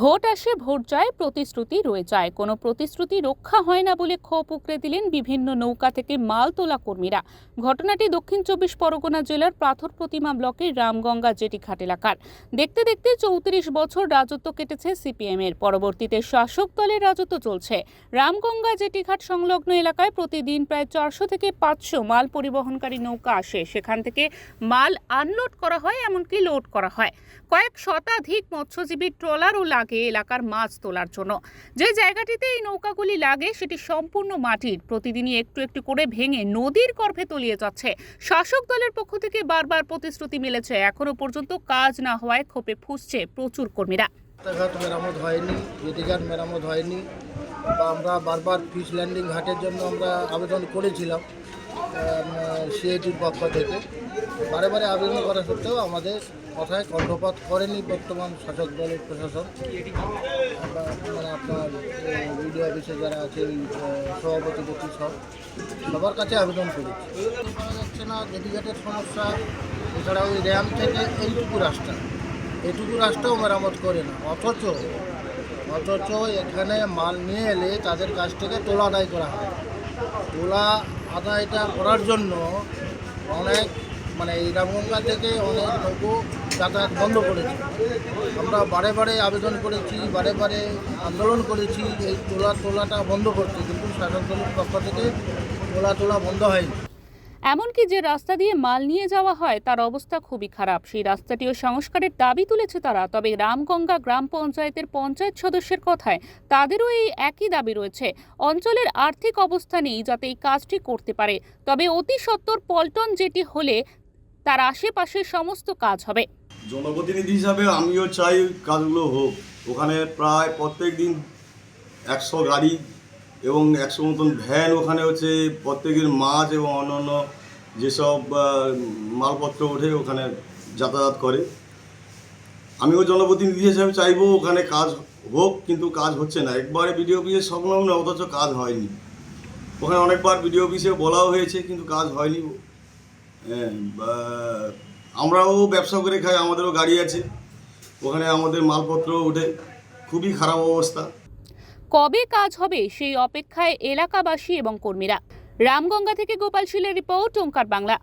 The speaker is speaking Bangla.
ভোট আসে, ভোট যায়, প্রতিশ্রুতি রয়ে যায়। কোনো প্রতিশ্রুতি রক্ষা হয় না বলে ক্ষোভ উকড়ে দিলেন বিভিন্ন নৌকা থেকে মাল তোলা কর্মীরা। ঘটনাটি দক্ষিণ চব্বিশ পরগনা জেলার পাথর প্রতিমা ব্লকের রামগঙ্গা জেটিঘাট এলাকার। দেখতে দেখতে চৌত্রিশ বছর রাজত্ব কেটেছে সিপিএম এর। পরবর্তীতে শাসক দলের রাজত্ব চলছে। রামগঙ্গা জেটিঘাট সংলগ্ন এলাকায় প্রতিদিন প্রায় চারশো থেকে পাঁচশো মাল পরিবহনকারী নৌকা আসে। সেখান থেকে মাল আনলোড করা হয়, এমনকি লোড করা হয়। কয়েক শতাধিক মৎস্যজীবী ট্রলার ট্রলারও লাগে এলাকার মাছ তোলার জন্য। যে জায়গাটিতে এই নৌকাগুলি লাগে, সেটি সম্পূর্ণ মাটির। প্রতিদিনই একটু একটু করে ভেঙে নদীর গর্ভে তলিয়ে যাচ্ছে। শাসক দলের পক্ষ থেকে বারবার প্রতিশ্রুতি মিলেছে। এখনও পর্যন্ত কাজ না হওয়ায় ক্ষোভে ফুসছে প্রচুর কর্মীরা। রাস্তাঘাট মেরামত হয়নি মেরামত হয়নি। বা আমরা বারবার ফিশ ল্যান্ডিং ঘাটের জন্য আমরা আবেদন করেছিলাম। সিআইটির পক্ষ থেকে। বারে বারে আবেদন করা সত্ত্বেও আমাদের কথায় কণ্ঠপাত করেনি বর্তমান শাসক দলের প্রশাসন। মানে আপনার বিডিও অফিসে যারা আছে সভাপতি ব্যক্তি সব, সবার কাছে আবেদন করেছি। করা যাচ্ছে না জেটিঘাটের সমস্যা এছাড়া ওই র্যাম থেকে এইটুকু রাস্তা। এটুকু রাস্তাও মেরামত করে না। অথচ অথচ এখানে মাল নিয়ে এলে তাদের কাছ থেকে তোলা আদায় করা হয়। তোলা আদায়টা করার জন্য অনেক মানে এই রামগঙ্গা থেকে অনেক নৌকো যাতায়াত বন্ধ করেছে। আমরা বারে বারে আবেদন করেছি, বারে বারে আন্দোলন করেছি, এই তোলা তোলাটা বন্ধ করতে, কিন্তু শাসক দলের পক্ষ থেকে তোলা তোলা বন্ধ হয়নি। এমনকি যে রাস্তা দিয়ে মাল নিয়ে যাওয়া হয়, তার অবস্থা খুবই খারাপ। সেই রাস্তাটিও সংস্কারের দাবি তুলেছে তারা। তবে রামগঙ্গা গ্রাম পঞ্চায়েতের পঞ্চায়েত সদস্যের কথায় তাদেরও এই একই দাবি রয়েছে। অঞ্চলের আর্থিক অবস্থা নেই যাতে এই কাজটি করতে পারে। তবে অতি সত্বর পল্টন যেটি হলে তার আশেপাশে সমস্ত কাজ হবে। জনপ্রতিনিধি হিসাবে আমিও চাই কাজগুলো হোক। ওখানে প্রায় প্রত্যেক দিন একশো গাড়ি এবং একশো মতন ভ্যান ওখানে হচ্ছে প্রত্যেকের মাছ এবং অন্যান্য যেসব মালপত্র ওঠে ওখানে যাতায়াত করে। আমিও জনপ্রতিনিধি হিসাবে চাইব ওখানে কাজ হোক, কিন্তু কাজ হচ্ছে না। একবারে বিডিও অফিসে সংলগ্ন অথচ কাজ হয়নি। ওখানে অনেকবার বিডিও অফিসে বলাও হয়েছে, কিন্তু কাজ হয়নি। হ্যাঁ আমরাও ব্যবসা করে খাই, আমাদেরও গাড়ি আছে। ওখানে আমাদের মালপত্র ওঠে, খুবই খারাপ অবস্থা। কবে কাজ হবে সেই অপেক্ষায় এলাকাবাসী এবং কর্মীরা। রামগঙ্গা থেকে গোপাল শীলের রিপোর্ট, ওঙ্কার বাংলা।